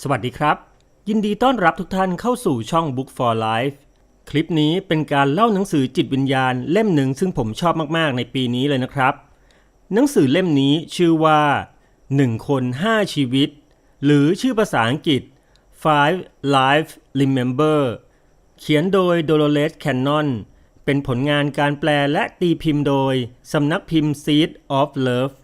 สวัสดีครับ ยินดีต้อนรับทุกท่านเข้าสู่ช่อง Book for Life คลิปนี้เป็นการเล่าหนังสือจิตวิญญาณเล่มหนึ่งซึ่งผมชอบมากๆในปีนี้เลยนะครับ หนังสือเล่มนี้ชื่อว่า 1 คน 5 ชีวิต หรือชื่อภาษาอังกฤษ Five Life Remember เขียนโดย Dolores Cannon เป็นผลงานการแปลและตีพิมพ์โดยสำนักพิมพ์ Seed of Love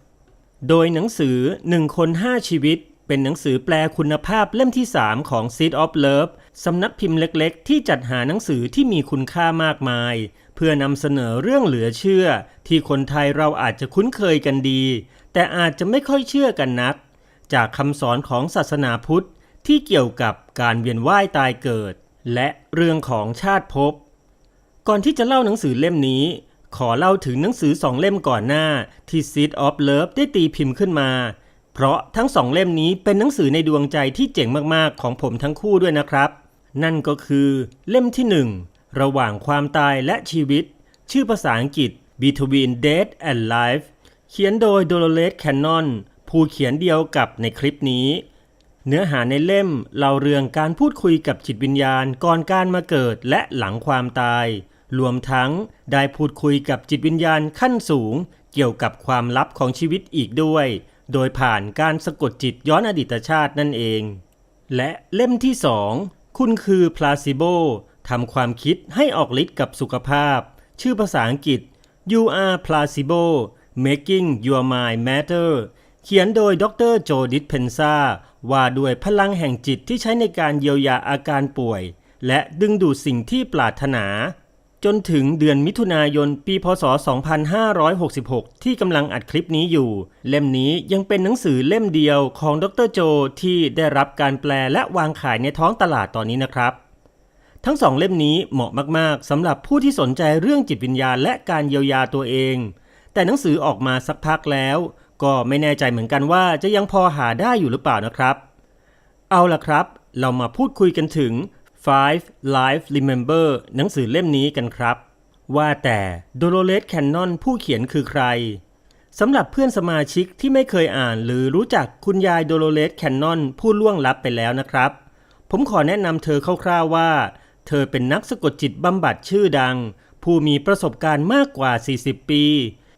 โดยหนังสือ 1 คน 5 ชีวิต เป็นหนังสือแปลคุณภาพเล่มที่ 3 ของ Seed of Love สำนักพิมพ์เล็กๆ ที่จัดหาหนังสือที่มีคุณค่ามากมาย เพื่อนำเสนอเรื่องเหลือเชื่อ ที่คนไทยเราอาจจะคุ้นเคยกันดี แต่อาจจะไม่ค่อยเชื่อกันนัก จากคำสอนของศาสนาพุทธที่เกี่ยวกับการเวียนว่ายตายเกิด และเรื่องของชาติภพก่อนที่จะเล่าหนังสือเล่มนี้ขอเล่าถึงหนังสือสองเล่มก่อนหน้าที่ Seed of Love ได้ตีพิมพ์ขึ้นมา เพราะทั้งสองเล่มนี้เป็นหนังสือในดวงใจที่เจ๋งมากๆของผมทั้งคู่ด้วยนะครับ นั่นก็คือเล่มที่หนึ่งระหว่างความตายและชีวิต ชื่อภาษาอังกฤษ Between Death and Life เขียนโดย Dolores Cannon ผู้เขียนเดียวกับในคลิปนี้ เนื้อหาในเล่มเล่าเรื่องการพูดคุยกับจิตวิญญาณก่อนการมาเกิดและหลังความตาย รวมทั้งได้พูดคุยกับจิตวิญญาณขั้นสูง เกี่ยวกับความลับของชีวิตอีกด้วย โดยผ่านการสะกดจิตย้อนอดีตชาตินั่นเอง และเล่มที่สองคุณคือพลาซิโบทำความคิดให้ออกฤทธิ์กับสุขภาพ ชื่อภาษาอังกฤษ You are placebo making your mind matter เขียนโดยดรโจดิสเพนซาว่าด้วยพลังแห่งจิตที่ใช้ในการเยียวยาอาการป่วย และดึงดูดสิ่งที่ปรารถนา จนถึงเดือนมิถุนายนปีพศ 2566 ที่กำลังอัดคลิปนี้อยู่ เล่มนี้ยังเป็นหนังสือเล่มเดียวของดรโจที่ได้รับการแปลและวางขายในท้องตลาดตอนนี้นะครับ ทั้งสองเล่มนี้เหมาะมากๆสำหรับผู้ที่สนใจเรื่องจิตวิญญาณและการเยียวยาตัวเอง แต่หนังสือออกมาสักพักแล้ว ก็ไม่แน่ใจเหมือนกันว่าจะยังพอหาได้อยู่หรือเปล่านะครับ เอาล่ะครับ เรามาพูดคุยกันถึง Five Life Remember หนังสือเล่มนี้กันครับ ว่าแต่ Dolores Cannon ผู้เขียนคือใครสำหรับเพื่อนสมาชิกที่ไม่เคยอ่านหรือรู้จักคุณยาย Dolores Cannon ผู้ล่วงลับไปแล้วนะครับ ผมขอแนะนำเธอคร่าวๆว่า เธอเป็นนักสะกดจิตบำบัดชื่อดัง ผู้มีประสบการณ์มากกว่า 40 ปี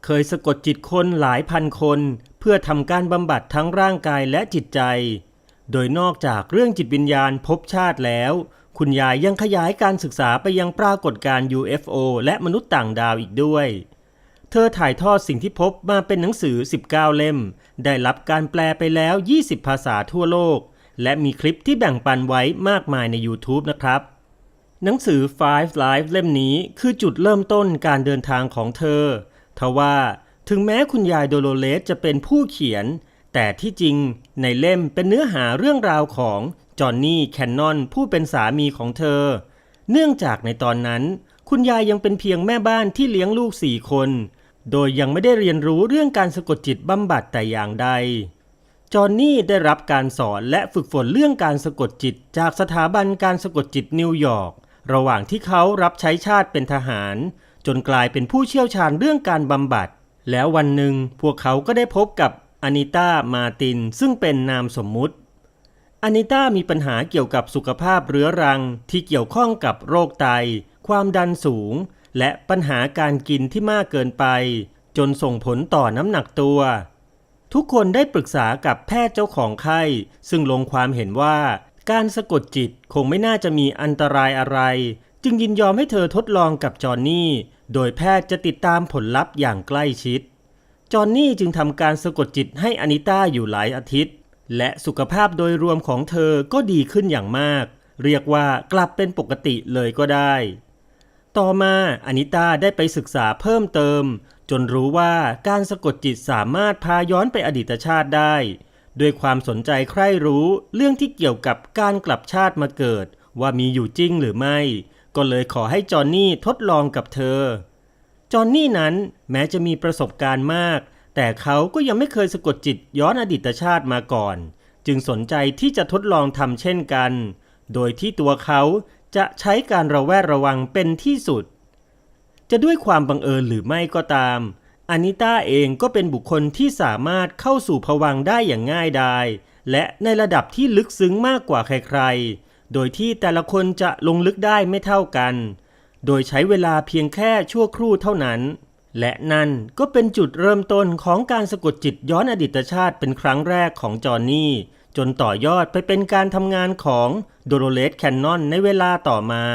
เคยสะกดจิตคนหลายพันคน เพื่อทำการบำบัดทั้งร่างกายและจิตใจ โดยนอกจากเรื่องจิตวิญญาณภพชาติแล้ว คุณยายยังขยายการศึกษาไปยังปรากฏการณ์ UFO และมนุษย์ต่างดาวอีกด้วย เธอถ่ายทอดสิ่งที่พบมาเป็นหนังสือ 19 เล่ม ได้รับการแปลไปแล้ว 20 ภาษาทั่วโลก และมีคลิปที่แบ่งปันไว้มากมายใน YouTube นะครับ หนังสือ Five Life เล่มนี้คือจุดเริ่มต้นการเดินทางของเธอ ทว่าถึงแม้คุณยายโดโลเลสจะเป็นผู้เขียน แต่ที่จริง ในเล่มเป็นเนื้อหาเรื่องราวของจอห์นนี่แคนนอนผู้เป็นสามีของเธอ เนื่องจากในตอนนั้น คุณยายยังเป็นเพียงแม่บ้านที่เลี้ยงลูกสี่คน โดยยังไม่ได้เรียนรู้เรื่องการสะกดจิตบำบัดแต่อย่างใด จอห์นนี่ได้รับการสอนและฝึกฝนเรื่องการสะกดจิตจากสถาบันการสะกดจิตนิวยอร์กระหว่างที่เขารับใช้ชาติเป็นทหาร จนกลายเป็นผู้เชี่ยวชาญเรื่องการบำบัด แล้ววันหนึ่งพวกเขาก็ได้พบกับ อานิต้ามาตินซึ่งเป็นนามสมมุติอานิต้ามีปัญหาเกี่ยวกับสุขภาพเรื้อรังที่เกี่ยวข้องกับโรคไต ความดันสูง และปัญหาการกินที่มากเกินไป จนส่งผลต่อน้ำหนักตัว ทุกคนได้ปรึกษากับแพทย์เจ้าของไข้ ซึ่งลงความเห็นว่าการสะกดจิตคงไม่น่าจะมีอันตรายอะไร จึงยินยอมให้เธอทดลองกับจอห์นนี่ โดยแพทย์จะติดตามผลลัพธ์อย่างใกล้ชิด จอห์นนี่จึงทำการสะกดจิตให้อานิต้าอยู่หลายอาทิตย์ และสุขภาพโดยรวมของเธอก็ดีขึ้นอย่างมาก เรียกว่ากลับเป็นปกติเลยก็ได้ ต่อมาอานิต้าได้ไปศึกษาเพิ่มเติม จนรู้ว่าการสะกดจิตสามารถพาย้อนไปอดีตชาติได้ ด้วยความสนใจใคร่รู้เรื่องที่เกี่ยวกับการกลับชาติมาเกิด ว่ามีอยู่จริงหรือไม่ ก็เลยขอให้จอห์นนี่ทดลองกับเธอ จอห์นนี่นั้นแม้จะมีประสบการณ์มาก แต่เขาก็ยังไม่เคยสะกดจิตย้อนอดีตชาติมาก่อน จึงสนใจที่จะทดลองทำเช่นกัน โดยที่ตัวเขาจะใช้การระแวดระวังเป็นที่สุด จะด้วยความบังเอิญหรือไม่ก็ตามอานิต้าเองก็เป็นบุคคลที่สามารถเข้าสู่ภวังได้อย่างง่ายดาย และในระดับที่ลึกซึ้งมากกว่าใครๆ โดยที่แต่ละคนจะลงลึกได้ไม่เท่ากัน โดยใช้เวลาเพียงแค่ชั่วครู่เท่านั้น และนั่นก็เป็นจุดเริ่มต้นของการสะกดจิตย้อนอดีตชาติเป็นครั้งแรกของจอห์นนี่ จนต่อยอดไปเป็นการทำงานของโดโรเลสแคนนอนในเวลาต่อมา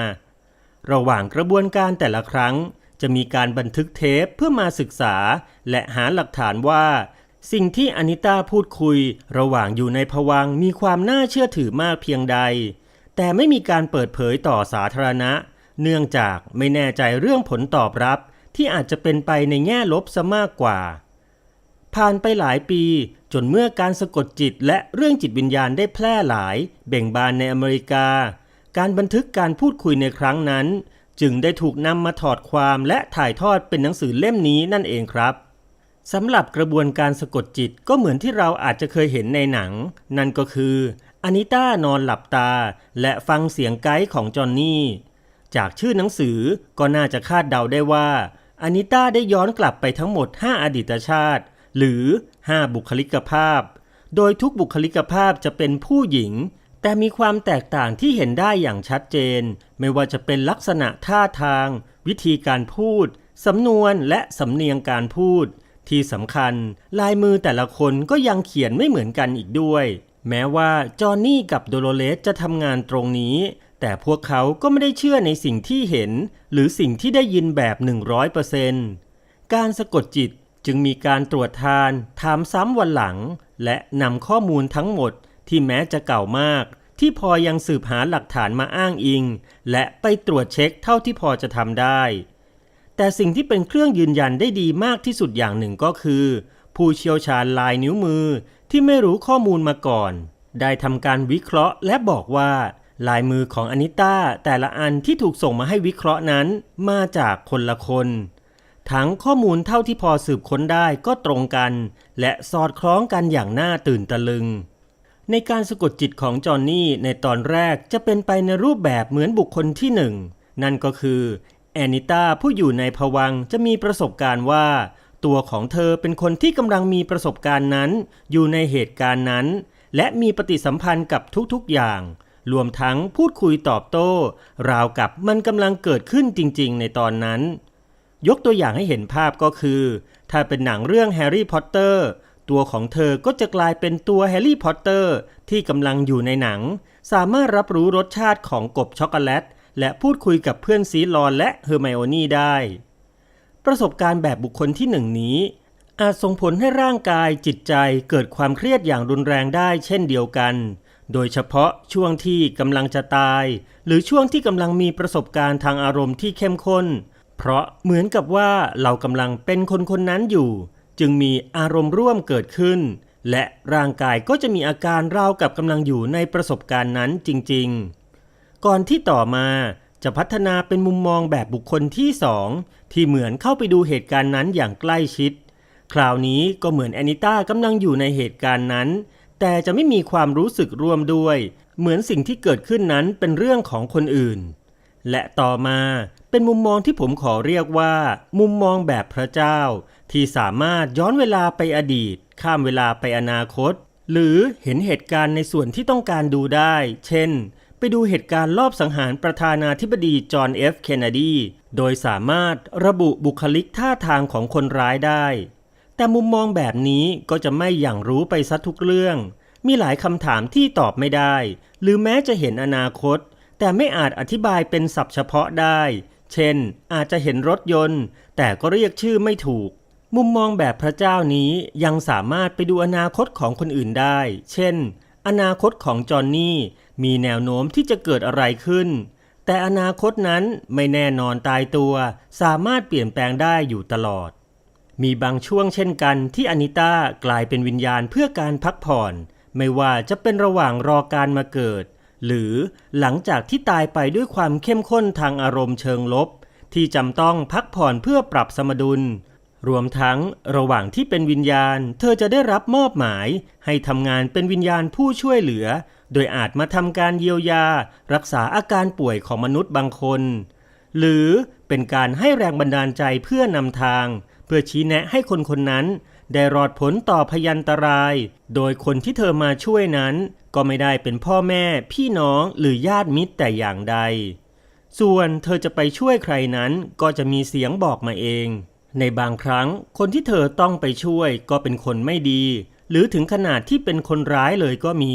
ระหว่างกระบวนการแต่ละครั้ง จะมีการบันทึกเทปเพื่อมาศึกษา และหาหลักฐานว่า สิ่งที่อนิต้าพูดคุย ระหว่างอยู่ในภวังมีความน่าเชื่อถือมากเพียงใด แต่ไม่มีการเปิดเผยต่อสาธารณะ เนื่องจากไม่แน่ใจเรื่องผลตอบรับที่อาจจะเป็นไปในแง่ลบซะมากกว่า ผ่านไปหลายปีจนเมื่อการสะกดจิตและเรื่องจิตวิญญาณได้แพร่หลาย เบ่งบานในอเมริกา การบันทึกการพูดคุยในครั้งนั้น จึงได้ถูกนำมาถอดความและถ่ายทอดเป็นหนังสือเล่มนี้นั่นเองครับสำหรับกระบวนการสะกดจิตก็เหมือนที่เราอาจจะเคยเห็นในหนัง นั่นก็คืออานิต้านอนหลับตา และฟังเสียงไกด์ของจอห์นนี่ จากชื่อหนังสือก็น่าจะคาดเดาได้ว่าอานิต้าได้ย้อนกลับไปทั้งหมด 5 อดีตชาติ หรือ 5 บุคลิกภาพ โดยทุกบุคลิกภาพจะเป็นผู้หญิง แต่มีความแตกต่างที่เห็นได้อย่างชัดเจน ไม่ว่าจะเป็นลักษณะท่าทาง วิธีการพูด สำนวนและสำเนียงการพูด ที่สำคัญ ลายมือแต่ละคนก็ยังเขียนไม่เหมือนกันอีกด้วย แม้ว่าจอห์นนี่กับโดโลเลสจะทำงานตรงนี้ แต่พวกเขาก็ไม่ได้เชื่อในสิ่งที่เห็น หรือสิ่งที่ได้ยินแบบ 100%การสะกดจิตจึงมีการตรวจทานถามซ้ำวันหลัง และนำข้อมูลทั้งหมดที่แม้จะเก่ามาก ที่พอยังสืบหาหลักฐานมาอ้างอิง และไปตรวจเช็คเท่าที่พอจะทำได้ แต่สิ่งที่เป็นเครื่องยืนยันได้ดีมากที่สุดอย่างหนึ่งก็คือ ผู้เชี่ยวชาญลายนิ้วมือที่ไม่รู้ข้อมูลมาก่อน ได้ทำการวิเคราะห์และบอกว่า ลายมือของอนิต้าแต่ละอันที่ถูกส่งมาให้วิเคราะห์นั้นมาจากคนละคน ทั้งข้อมูลเท่าที่พอสืบค้นได้ก็ตรงกัน และสอดคล้องกันอย่างน่าตื่นตะลึง ในการสะกดจิตของจอห์นนี่ในตอนแรกจะเป็นไปในรูปแบบเหมือนบุคคลที่หนึ่งนั่นก็คือแอนิต้าผู้อยู่ในภวังจะมีประสบการณ์ว่า ตัวของเธอเป็นคนที่กำลังมีประสบการณ์นั้น อยู่ในเหตุการณ์นั้น และมีปฏิสัมพันธ์กับทุกๆอย่าง รวมทั้งพูดคุยตอบโต้ ราวกับมันกำลังเกิดขึ้นจริง ๆ ในตอนนั้น ยกตัวอย่างให้เห็นภาพก็คือ ถ้าเป็นหนังเรื่องแฮร์รี่พอตเตอร์ตัวของเธอก็จะกลายเป็นตัวแฮร์รี่พอตเตอร์ที่กำลังอยู่ในหนัง สามารถรับรู้รสชาติของกบช็อกโกแลต และพูดคุยกับเพื่อนซีลอนและเฮอร์ไมโอนี่ได้ ประสบการณ์แบบบุคคลที่หนึ่งนี้ อาจส่งผลให้ร่างกายจิตใจเกิดความเครียดอย่างรุนแรงได้เช่นเดียวกัน โดยเฉพาะช่วงที่กำลังจะตาย หรือช่วงที่กำลังมีประสบการณ์ทางอารมณ์ที่เข้มข้น เพราะเหมือนกับว่าเรากำลังเป็นคนคนนั้นอยู่ จึงมีอารมณ์ร่วมเกิดขึ้น และร่างกายก็จะมีอาการราวกับกำลังอยู่ในประสบการณ์นั้นจริง ๆ ก่อนที่ต่อมาจะพัฒนาเป็นมุมมองแบบบุคคลที่สองที่เหมือนเข้าไปดูเหตุการณ์นั้นอย่างใกล้ชิด คราวนี้ก็เหมือนแอนิต้ากำลังอยู่ในเหตุการณ์นั้น แต่จะไม่มีความรู้สึกร่วมด้วย เหมือนสิ่งที่เกิดขึ้นนั้นเป็นเรื่องของคนอื่น และต่อมาเป็นมุมมองที่ผมขอเรียกว่า มุมมองแบบพระเจ้า ที่สามารถย้อนเวลาไปอดีต ข้ามเวลาไปอนาคต หรือเห็นเหตุการณ์ในส่วนที่ต้องการดูได้ เช่น ไปดูเหตุการณ์ลอบสังหารประธานาธิบดีจอห์นเอฟเคนเนดี โดยสามารถระบุบุคลิกท่าทางของคนร้ายได้ แต่มุมมองแบบนี้ก็จะไม่อย่างรู้ไปซะทุกเรื่อง มีหลายคำถามที่ตอบไม่ได้ หรือแม้จะเห็นอนาคต แต่ไม่อาจอธิบายเป็นศัพท์เฉพาะได้ เช่น อาจจะเห็นรถยนต์ แต่ก็เรียกชื่อไม่ถูก มุมมองแบบพระเจ้านี้ยังสามารถไปดูอนาคตของคนอื่นได้ เช่น อนาคตของจอห์นนี่มีแนวโน้มที่จะเกิดอะไรขึ้น แต่อนาคตนั้นไม่แน่นอนตายตัว สามารถเปลี่ยนแปลงได้อยู่ตลอด มีบางช่วงเช่นกันที่อนิต้ากลายเป็นวิญญาณเพื่อการพักผ่อน ไม่ว่าจะเป็นระหว่างรอการมาเกิด หรือหลังจากที่ตายไปด้วยความเข้มข้นทางอารมณ์เชิงลบ ที่จำต้องพักผ่อนเพื่อปรับสมดุล รวมทั้งระหว่างที่เป็นวิญญาณ เธอจะได้รับมอบหมาย ให้ทำงานเป็นวิญญาณผู้ช่วยเหลือ โดยอาจมาทำการเยียวยา รักษาอาการป่วยของมนุษย์บางคน หรือเป็นการให้แรงบันดาลใจเพื่อนำทาง เพื่อชี้แนะให้คนคนนั้น ได้รอดพ้นต่อพยันตราย โดยคนที่เธอมาช่วยนั้น ก็ไม่ได้เป็นพ่อแม่ พี่น้องหรือญาติมิตรแต่อย่างใด ส่วนเธอจะไปช่วยใครนั้นก็จะมีเสียงบอกมาเอง ในบางครั้งคนที่เธอต้องไปช่วยก็เป็นคนไม่ดี หรือถึงขนาดที่เป็นคนร้ายเลยก็มี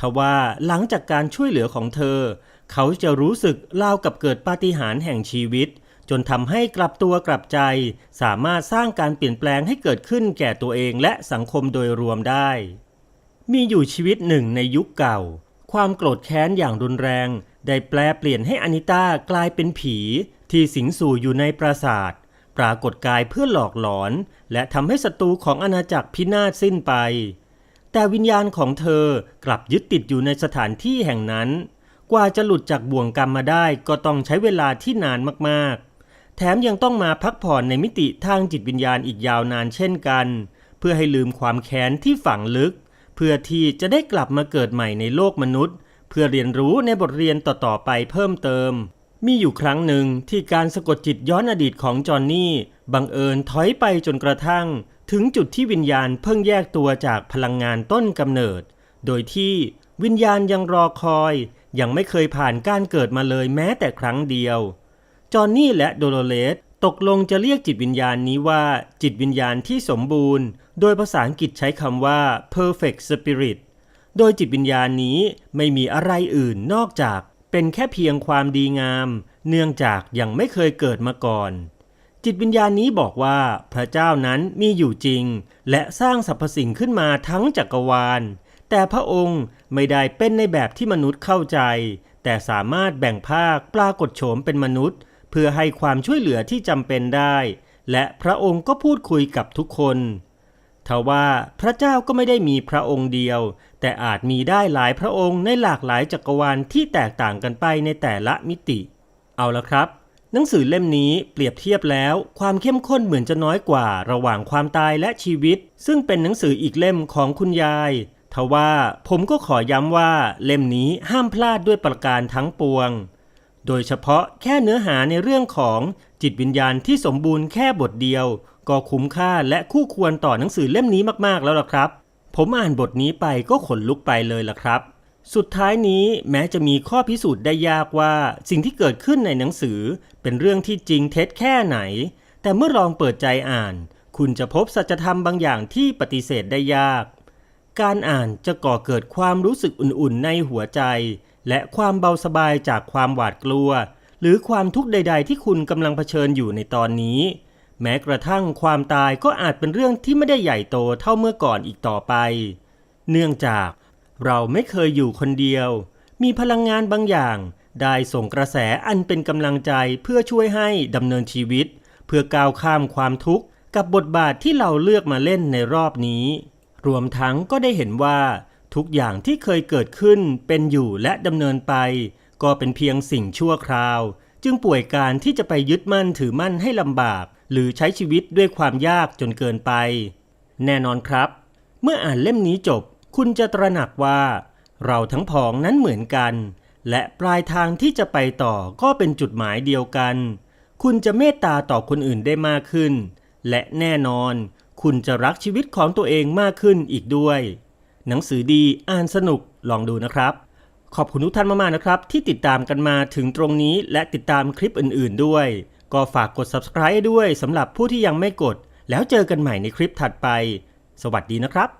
ทว่าหลังจากการช่วยเหลือของเธอ เขาจะรู้สึกเล่ากับเกิดปาฏิหาริย์แห่งชีวิต จนทำให้กลับตัวกลับใจ สามารถสร้างการเปลี่ยนแปลงให้เกิดขึ้นแก่ตัวเองและสังคมโดยรวมได้ มีอยู่ชีวิตหนึ่งในยุคเก่า ความโกรธแค้นอย่างรุนแรง ได้แปลเปลี่ยนให้อนิต้ากลายเป็นผี ที่สิงสู่อยู่ในปราสาท ปรากฏกายเพื่อหลอกหลอน และทำให้ศัตรูของอาณาจักรพินาศสิ้นไป แต่วิญญาณของเธอกลับยึดติดอยู่ในสถานที่แห่งนั้น กว่าจะหลุดจากบ่วงกรรมมาได้ก็ต้องใช้เวลาที่นานมากๆ แถมยังต้องมาพักผ่อนในมิติทางจิตวิญญาณอีกยาวนานเช่นกัน เพื่อให้ลืมความแค้นที่ฝังลึก เพื่อที่จะได้กลับมาเกิดใหม่ในโลกมนุษย์ เพื่อเรียนรู้ในบทเรียนต่อๆไปเพิ่มเติม มีอยู่ครั้งหนึ่งที่การสะกดจิตย้อนอดีตของจอห์นนี่บังเอิญถอยไปจนกระทั่ง ถึงจุดที่วิญญาณเพิ่งแยกตัวจากพลังงานต้นกำเนิด โดยที่วิญญาณยังรอคอย ยังไม่เคยผ่านการเกิดมาเลยแม้แต่ครั้งเดียว จอห์นนี่และโดโลเลสตกลงจะเรียกจิตวิญญาณนี้ว่าจิตวิญญาณที่สมบูรณ์ โดยภาษาอังกฤษใช้คำว่า perfect spirit โดยจิตวิญญาณนี้ไม่มีอะไรอื่นนอกจากเป็นแค่เพียงความดีงาม เนื่องจากยังไม่เคยเกิดมาก่อน จิตวิญญาณนี้บอกว่าพระเจ้านั้นมีอยู่จริง และสร้างสรรพสิ่งขึ้นมาทั้งจักรวาล แต่พระองค์ไม่ได้เป็นในแบบที่มนุษย์เข้าใจ แต่สามารถแบ่งภาคปรากฏโฉมเป็นมนุษย์ เพื่อให้ความช่วยเหลือที่จำเป็นได้ และพระองค์ก็พูดคุยกับทุกคนทว่าพระเจ้าก็ไม่ได้มีพระองค์เดียว แต่อาจมีได้หลายพระองค์ในหลากหลายจักรวาลที่แตกต่างกันไปในแต่ละมิติ เอาละครับ หนังสือเล่มนี้เปรียบเทียบแล้ว ความเข้มข้นเหมือนจะน้อยกว่าระหว่างความตายและชีวิต ซึ่งเป็นหนังสืออีกเล่มของคุณยายทว่าผมก็ขอย้ำว่าเล่มนี้ห้ามพลาดด้วยประการทั้งปวง โดยเฉพาะแค่เนื้อหาในเรื่องของจิตวิญญาณที่สมบูรณ์แค่บทเดียว ก็คุ้มค่าและคู่ควรต่อหนังสือเล่มนี้มากๆแล้วล่ะครับ ผมอ่านบทนี้ไปก็ขนลุกไปเลยล่ะครับ สุดท้ายนี้แม้จะมีข้อพิสูจน์ได้ยากว่า สิ่งที่เกิดขึ้นในหนังสือ เป็นเรื่องที่จริงเท็จแค่ไหน แต่เมื่อลองเปิดใจอ่าน คุณจะพบสัจธรรมบางอย่างที่ปฏิเสธได้ยาก การอ่านจะก่อเกิดความรู้สึกอุ่นๆในหัวใจ และความเบาสบายจากความหวาดกลัว หรือความทุกข์ใด ๆ ที่คุณกำลังเผชิญอยู่ในตอนนี้ แม้กระทั่งความตายก็อาจเป็นเรื่องที่ไม่ได้ใหญ่โตเท่าเมื่อก่อนอีกต่อไป เนื่องจากเราไม่เคยอยู่คนเดียว มีพลังงานบางอย่าง ได้ส่งกระแสอันเป็นกำลังใจเพื่อช่วยให้ดำเนินชีวิต เพื่อก้าวข้ามความทุกข์กับบทบาทที่เราเลือกมาเล่นในรอบนี้ รวมทั้งก็ได้เห็นว่า ทุกอย่างที่เคยเกิดขึ้นเป็นอยู่และดำเนินไป ก็เป็นเพียงสิ่งชั่วคราว จึงป่วยการที่จะไปยึดมั่นถือมั่นให้ลำบาก หรือใช้ชีวิตด้วยความยากจนเกินไป แน่นอนครับ เมื่ออ่านเล่มนี้จบ คุณจะตระหนักว่า เราทั้งผองนั้นเหมือนกัน และปลายทางที่จะไปต่อก็เป็นจุดหมายเดียวกัน คุณจะเมตตาต่อคนอื่นได้มากขึ้น และแน่นอน คุณจะรักชีวิตของตัวเองมากขึ้นอีกด้วย หนังสือดีอ่านสนุกลองดูนะครับ ขอบคุณทุกท่านมากๆนะครับ ที่ติดตามกันมาถึงตรงนี้และติดตามคลิปอื่น ๆ ด้วย ก็ฝากกด subscribe ด้วยสำหรับผู้ที่ยังไม่กด แล้วเจอกันใหม่ในคลิปถัดไป สวัสดีนะครับ